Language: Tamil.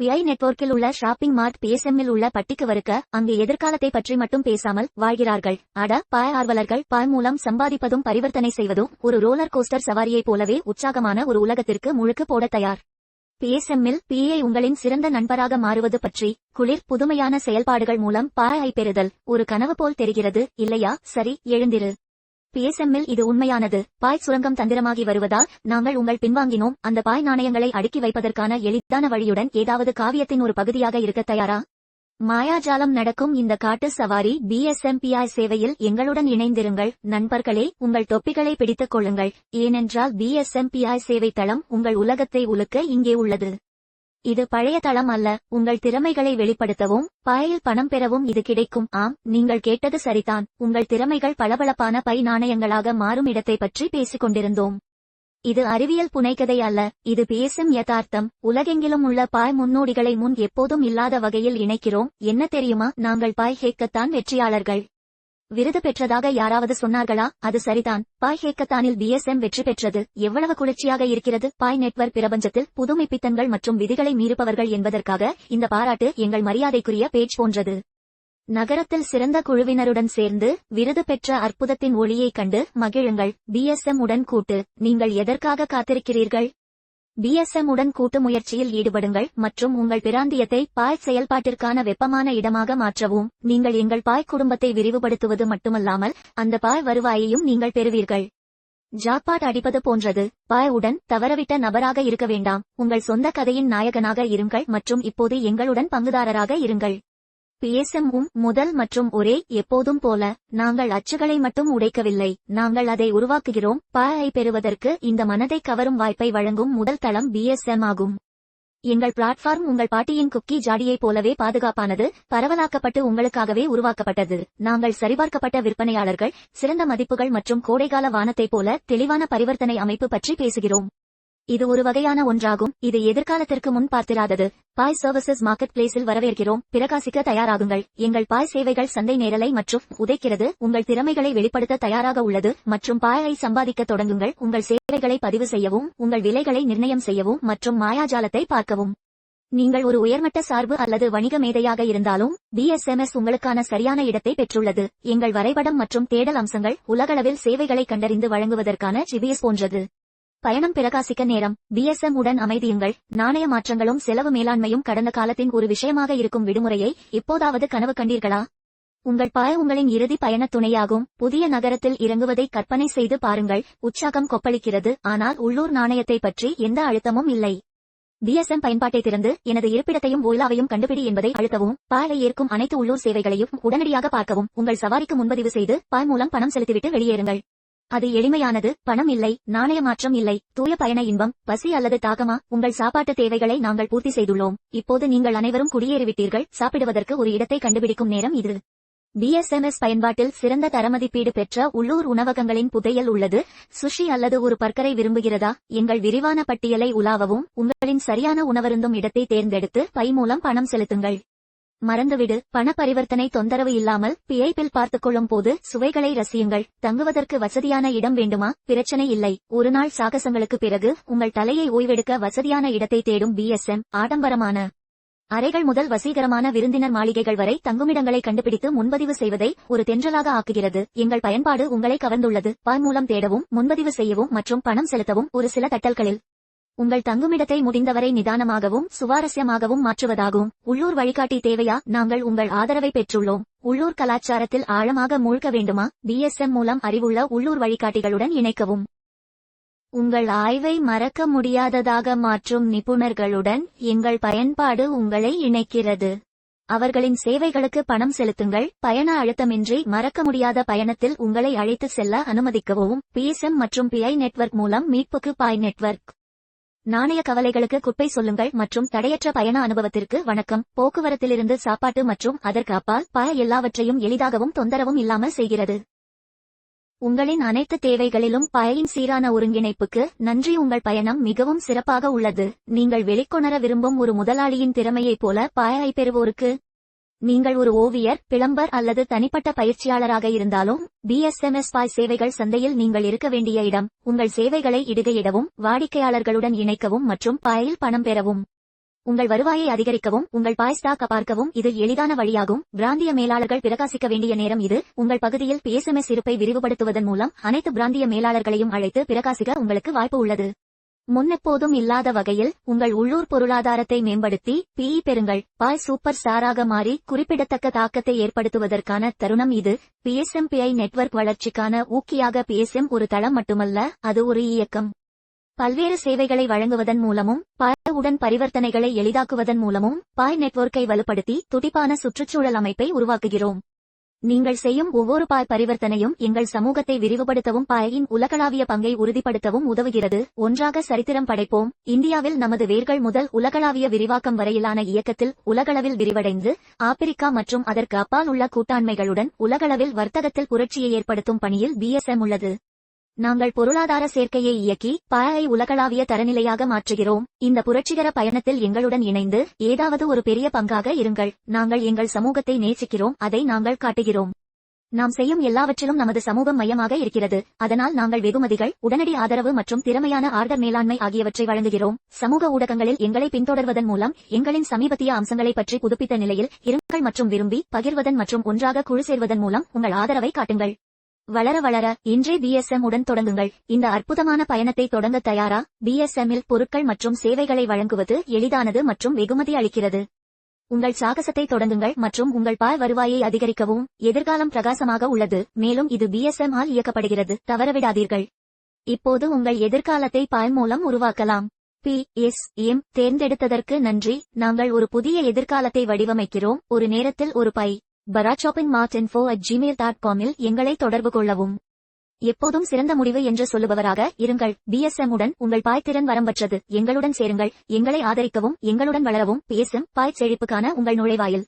பிஐ நெட்வொர்க்கில் உள்ள ஷாப்பிங் மார்ட் பிஎஸ்எம்மில் உள்ள பட்டிக்கு வருக்க அங்கு எதிர்காலத்தை பற்றி மட்டும் பேசாமல் வாழ்கிறார்கள். அட பாய் ஆர்வலர்கள் பாய் மூலம் சம்பாதிப்பதும் பரிவர்த்தனை செய்வதும் ஒரு ரோலர் கோஸ்டர் சவாரியைப் போலவே உற்சாகமான ஒரு உலகத்திற்கு முழுக்கு போட தயார். பிஎஸ்எம்மில் பிஏ உங்களின் சிறந்த நண்பராக மாறுவது பற்றி குளிர் புதுமையான செயல்பாடுகள் மூலம் பாய் பெறுதல் ஒரு கனவு போல் தெரிகிறது. இல்லையா? சரி எழுந்திரு. பிஎஸ்எம்மில் இது உண்மையானது. பாய் சுரங்கம் தந்திரமாகி வருவதால் நாங்கள் உங்கள் பின்வாங்கினோம். அந்த பாய் நாணயங்களை அடுக்கி வைப்பதற்கான எளிதான வழியுடன் ஏதாவது காவியத்தின் ஒரு பகுதியாக இருக்க தயாரா? மாயாஜாலம் நடக்கும் இந்த காட்டு சவாரி பிஎஸ்எம்பிஐ சேவையில் எங்களுடன் இணைந்திருங்கள். நண்பர்களே உங்கள் தொப்பிகளை பிடித்துக் கொள்ளுங்கள். ஏனென்றால் பிஎஸ்எம்பிஐ சேவை தளம் உங்கள் உலகத்தை உலுக்க இங்கே உள்ளது. இது பழைய தளம் அல்ல உங்கள் திறமைகளை வெளிப்படுத்தவும் பாயில் பணம் பெறவும் இது கிடைக்கும். ஆம் நீங்கள் கேட்டது சரிதான். உங்கள் திறமைகள் பளபளப்பான பை நாணயங்களாக மாறும் இடத்தை பற்றி பேசிக் கொண்டிருந்தோம். இது அறிவியல் புனைகதை அல்ல இது பேசும் யதார்த்தம். உலகெங்கிலும் உள்ள பாய் முன்னோடிகளை முன் எப்போதும் இல்லாத வகையில் இணைக்கிறோம். என்ன தெரியுமா? நாங்கள் பாய் ஹேக்கத்தான் வெற்றியாளர்கள். விருது பெற்றதாக யாராவது சொன்னார்களா? அது சரிதான். பாய் ஹேக்கத்தானில் பிஎஸ்எம் வெற்றி பெற்றது. எவ்வளவு குளிர்ச்சியாக இருக்கிறது? பாய் நெட்வொர்க் பிரபஞ்சத்தில் புதுமைப்பித்தன்கள் மற்றும் விதிகளை மீறுபவர்கள் என்பதற்காக இந்த பாராட்டு எங்கள் மரியாதைக்குரிய பேஜ் போன்றது. நகரத்தில் சிறந்த குழுவினருடன் சேர்ந்து விருது பெற்ற அற்புதத்தின் ஒளியைக் கண்டு மகிழுங்கள். பிஎஸ்எம் உடன் கூட்டு. நீங்கள் எதற்காக காத்திருக்கிறீர்கள்? பிஎஸ்எம் உடன் கூட்டு முயற்சியில் ஈடுபடுங்கள் மற்றும் உங்கள் பிராந்தியத்தை பாய் செயல்பாட்டிற்கான வெப்பமான இடமாக மாற்றவும். நீங்கள் எங்கள் பாய் குடும்பத்தை விரிவுபடுத்துவது மட்டுமல்லாமல் அந்த பாய் வருவாயையும் நீங்கள் பெறுவீர்கள். ஜாக்பாட் அடிப்பது போன்றது. பாய் உடன் தவறவிட்ட நபராக இருக்க வேண்டாம். உங்கள் சொந்த கதையின் நாயகனாக இருங்கள் மற்றும் இப்போது எங்களுடன் பங்குதாரராக இருங்கள். பிஎஸ்எம்மும் முதல் மற்றும் ஒரே எப்போதும் போல நாங்கள் அச்சுகளை மட்டும் உடைக்கவில்லை. நாங்கள் அதை உருவாக்குகிறோம். பாயை பெறுவதற்கு இந்த மனதை கவரும் வாய்ப்பை வழங்கும் முதல் தளம் பிஎஸ்எம் ஆகும். எங்கள் பிளாட்ஃபார்ம் உங்கள் பாட்டியின் குக்கி ஜாடியைப் போலவே பாதுகாப்பானது பரவலாக்கப்பட்டு உங்களுக்காகவே உருவாக்கப்பட்டது. நாங்கள் சரிபார்க்கப்பட்ட விற்பனையாளர்கள் சிறந்த மதிப்புகள் மற்றும் கோடைகால வானத்தைப் போல தெளிவான பரிவர்த்தனை அமைப்பு பற்றி பேசுகிறோம். இது ஒரு வகையான ஒன்றாகும். இது எதிர்காலத்திற்கு முன் பார்த்திராதது. பாய் சர்வீசஸ் மார்க்கெட் பிளேஸில் வரவேற்கிறோம். பிரகாசிக்க தயாராகுங்கள். எங்கள் பாய் சேவைகள் சந்தை நேரலை மற்றும் உதைக்கிறது. உங்கள் திறமைகளை வெளிப்படுத்த தயாராக உள்ளது. மற்றும் பாயை சம்பாதிக்க தொடங்குங்கள். உங்கள் சேவைகளை பதிவு செய்யவும் உங்கள் விலைகளை நிர்ணயம் செய்யவும் மற்றும் மாயாஜாலத்தை பார்க்கவும். நீங்கள் ஒரு உயர்மட்ட சார்பு அல்லது வணிக மேதையாக இருந்தாலும் பிஎஸ்எம்எஸ் உங்களுக்கான சரியான இடத்தை பெற்றுள்ளது. எங்கள் வரைபடம் மற்றும் தேடல் அம்சங்கள் உலகளவில் சேவைகளை கண்டறிந்து வழங்குவதற்கான ஜிபிஎஸ் போன்றது. பயணம் பிரகாசிக்க நேரம். பிஎஸ்எம் உடன் அமைதியுங்கள். நாணய மாற்றங்களும் செலவு மேலாண்மையும் கடந்த காலத்தின் ஒரு விஷயமாக இருக்கும் விடுமுறையை இப்போதாவது கனவு கண்டீர்களா? உங்கள் பாய உங்களின் இறுதி பயண துணையாகும். புதிய நகரத்தில் இறங்குவதை கற்பனை செய்து பாருங்கள். உற்சாகம் கொப்பளிக்கிறது. ஆனால் உள்ளூர் நாணயத்தை பற்றி எந்த அழுத்தமும் இல்லை. பிஎஸ்எம் பயன்பாட்டை திறந்து எனது இருப்பிடத்தையும் ஓய்லாவையும் கண்டுபிடி என்பதை அழுத்தவும். பாயை ஏற்கும் அனைத்து உள்ளூர் சேவைகளையும் உடனடியாக பார்க்கவும். உங்கள் சவாரிக்கு முன்பதிவு செய்து பாய் மூலம் பணம் செலுத்திவிட்டு வெளியேறுங்கள். அது எளிமையானது பணம் இல்லை நாணய மாற்றம் இல்லை தூய பயண இன்பம் பசி அல்லது தாகமா? உங்கள் சாப்பாட்டு தேவைகளை நாங்கள் பூர்த்தி செய்துள்ளோம். இப்போது நீங்கள் அனைவரும் குடியேறிவிட்டீர்கள். சாப்பிடுவதற்கு ஒரு இடத்தை கண்டுபிடிக்கும் நேரம் இது. பிஎஸ்எம்எஸ் பயன்பாட்டில் சிறந்த தரமதிப்பீடு பெற்ற உள்ளூர் உணவகங்களின் புதையல் உள்ளது. சுஷி அல்லது ஒரு பர்க்கரை விரும்புகிறதா? எங்கள் விரிவான பட்டியலை உலாவவும். உங்களின் சரியான உணவருந்தும் இடத்தை தேர்ந்தெடுத்து பை மூலம் பணம் செலுத்துங்கள். மறந்துவிடு. பண பரிவர்த்தனை தொந்தரவு இல்லாமல் பிஐபில் பார்த்துக் கொள்ளும் போது சுவைகளை ரசியுங்கள். தங்குவதற்கு வசதியான இடம் வேண்டுமா? பிரச்சனை இல்லை. ஒரு நாள் சாகசங்களுக்கு பிறகு உங்கள் தலையை ஓய்வெடுக்க வசதியான இடத்தை தேடும் பிஎஸ்எம் ஆடம்பரமான அறைகள் முதல் வசீகரமான விருந்தினர் மாளிகைகள் வரை தங்குமிடங்களை கண்டுபிடித்து முன்பதிவு செய்வதை ஒரு தென்றலாக ஆக்குகிறது. எங்கள் பயன்பாடு உங்களை கவர்ந்துள்ளது. பாய் மூலம் தேடவும் முன்பதிவு செய்யவும் மற்றும் பணம் செலுத்தவும் ஒரு சில தட்டல்களில் உங்கள் தங்குமிடத்தை முடிந்தவரை நிதானமாகவும் சுவாரஸ்யமாகவும் மாற்றுவதாகும். உள்ளூர் வழிகாட்டி தேவையா? நாங்கள் உங்கள் ஆதரவை பெற்றுள்ளோம். உள்ளூர் கலாச்சாரத்தில் ஆழமாக மூழ்க வேண்டுமா? பிஎஸ்எம் மூலம் அறிவுள்ள உள்ளூர் வழிகாட்டிகளுடன் இணைக்கவும். உங்கள் ஆய்வை மறக்க முடியாததாக மாற்றும் நிபுணர்களுடன் எங்கள் பயன்பாடு உங்களை இணைக்கிறது. அவர்களின் சேவைகளுக்கு பணம் செலுத்துங்கள். பயண அழுத்தமின்றி மறக்க முடியாத பயணத்தில் உங்களை அழைத்து செல்ல அனுமதிக்கவும். பிஎஸ்எம் மற்றும் பிஐ நெட்வொர்க் மூலம் மீட்புக்கு பாய் நெட்வொர்க். நாணய கவலைகளுக்கு குப்பை சொல்லுங்கள் மற்றும் தடையற்ற பயண அனுபவத்திற்கு வணக்கம். போக்குவரத்திலிருந்து சாப்பாட்டு மற்றும் அதற்கு அப்பால் பய எல்லாவற்றையும் எளிதாகவும் தொந்தரவும் இல்லாமல் செய்கிறது. உங்களின் அனைத்து தேவைகளிலும் பயின் சீரான ஒருங்கிணைப்புக்கு நன்றி. உங்கள் பயணம் மிகவும் சிறப்பாக உள்ளது. நீங்கள் வெளிக்கொணர விரும்பும் ஒரு முதலாளியின் திறமையைப் போல பாயை பெறுவோருக்கு நீங்கள் ஒரு ஓவியர் பிளம்பர் அல்லது தனிப்பட்ட பயிற்சியாளராக இருந்தாலும் பிஎஸ்எம்எஸ் பாய் சேவைகள் சந்தையில் நீங்கள் இருக்க வேண்டிய இடம் உங்கள் சேவைகளை இடுகையிடவும் வாடிக்கையாளர்களுடன் இணைக்கவும் மற்றும் பாயில் பணம் பெறவும். உங்கள் வருவாயை அதிகரிக்கவும் உங்கள் பாய் ஸ்டாக் பார்க்கவும் இது எளிதான வழியாகும். பிராந்திய மேலாளர்கள் பிரகாசிக்க வேண்டிய நேரம் இது. உங்கள் பகுதியில் பிஎஸ்எம்எஸ் இருப்பை விரிவுபடுத்துவதன் மூலம் அனைத்து பிராந்திய மேலாளர்களையும் அழைத்து பிரகாசிக்க உங்களுக்கு வாய்ப்பு உள்ளது. முன்னெப்போதும் இல்லாத வகையில் உங்கள் உள்ளூர் பொருளாதாரத்தை மேம்படுத்தி பிஇ பெறுங்கள். பாய் சூப்பர் ஸ்டாராக மாறி குறிப்பிடத்தக்க தாக்கத்தை ஏற்படுத்துவதற்கான தருணம் இது. பிஎஸ்எம்பிஐ நெட்வொர்க் வளர்ச்சிக்கான ஊக்கியாக பிஎஸ்எம் ஒரு தளம் மட்டுமல்ல அது ஒரு இயக்கம். பல்வேறு சேவைகளை வழங்குவதன் மூலமும் பாய் உடன் பரிவர்த்தனைகளை எளிதாக்குவதன் மூலமும் பாய் நெட்வொர்க்கை வலுப்படுத்தி துடிப்பான சுற்றுச்சூழல் அமைப்பை உருவாக்குகிறோம். நீங்கள் செய்யும் ஒவ்வொரு பாய் பரிவர்த்தனையும் எங்கள் சமூகத்தை விரிவுபடுத்தவும் பாயின் உலகளாவிய பங்கை உறுதிப்படுத்தவும் உதவுகிறது. ஒன்றாக சரித்திரம் படைப்போம். இந்தியாவில் நமது வேர்கள் முதல் உலகளாவிய விரிவாக்கம் வரையிலான இயக்கத்தில் உலகளவில் விரிவடைந்து ஆப்பிரிக்கா மற்றும் அதற்கு அப்பால் உள்ள கூட்டாண்மைகளுடன் உலகளவில் வர்த்தகத்தில் புரட்சியை ஏற்படுத்தும் பணியில் பிஎஸ்எம் உள்ளது. நாங்கள் பொருளாதார சேர்க்கையை இயக்கி பாயை உலகளாவிய தரநிலையாக மாற்றுகிறோம். இந்த புரட்சிகர பயணத்தில் எங்களுடன் இணைந்து ஏதாவது ஒரு பெரிய பங்காக இருங்கள். நாங்கள் எங்கள் சமூகத்தை நேசிக்கிறோம் அதை நாங்கள் காட்டுகிறோம். நாம் செய்யும் எல்லாவற்றிலும் நமது சமூகம் மையமாக இருக்கிறது. அதனால் நாங்கள் வெகுமதிகள் உடனடி ஆதரவு மற்றும் திறமையான ஆர்டர் மேலாண்மை ஆகியவற்றை வழங்குகிறோம். சமூக ஊடகங்களில் எங்களை பின்தொடர்வதன் மூலம் எங்களின் சமீபத்திய அம்சங்களை பற்றி புதுப்பித்த நிலையில் இருங்கள் மற்றும் விரும்பி பகிர்வதன் மற்றும் ஒன்றாக குழு சேர்வதன் மூலம் உங்கள் ஆதரவை காட்டுங்கள். வளர வளர இன்றே பிஎஸ்எம் உடன் தொடங்குங்கள். இந்த அற்புதமான பயணத்தை தொடங்க தயாரா? பிஎஸ்எம் இல் பொருட்கள் மற்றும் சேவைகளை வழங்குவது எளிதானது மற்றும் வெகுமதி அளிக்கிறது. உங்கள் சாகசத்தை தொடங்குங்கள் மற்றும் உங்கள் பால் வருவாயை அதிகரிக்கவும். எதிர்காலம் பிரகாசமாக உள்ளது. மேலும் இது பிஎஸ்எம் ஆல் இயக்கப்படுகிறது. தவறவிடாதீர்கள். இப்போது உங்கள் எதிர்காலத்தை பாய் மூலம் உருவாக்கலாம். பி எஸ் எம் தேர்ந்தெடுத்ததற்கு நன்றி. நாங்கள் ஒரு புதிய எதிர்காலத்தை வடிவமைக்கிறோம். ஒரு நேரத்தில் ஒரு பை. பராச்சோப்பின் mart info at Gmail dot காமில் எங்களை தொடர்பு கொள்ளவும். எப்போதும் சிறந்த முடிவு என்று சொல்லுபவராக இருங்கள். பிஎஸ்எம் உடன் உங்கள் பாய்த்திறன் வரம்பற்றது எங்களுடன் சேருங்கள். எங்களை ஆதரிக்கவும் எங்களுடன் வளரவும் பேசும் பாய் செழிப்புக்கான உங்கள் நுழைவாயில்.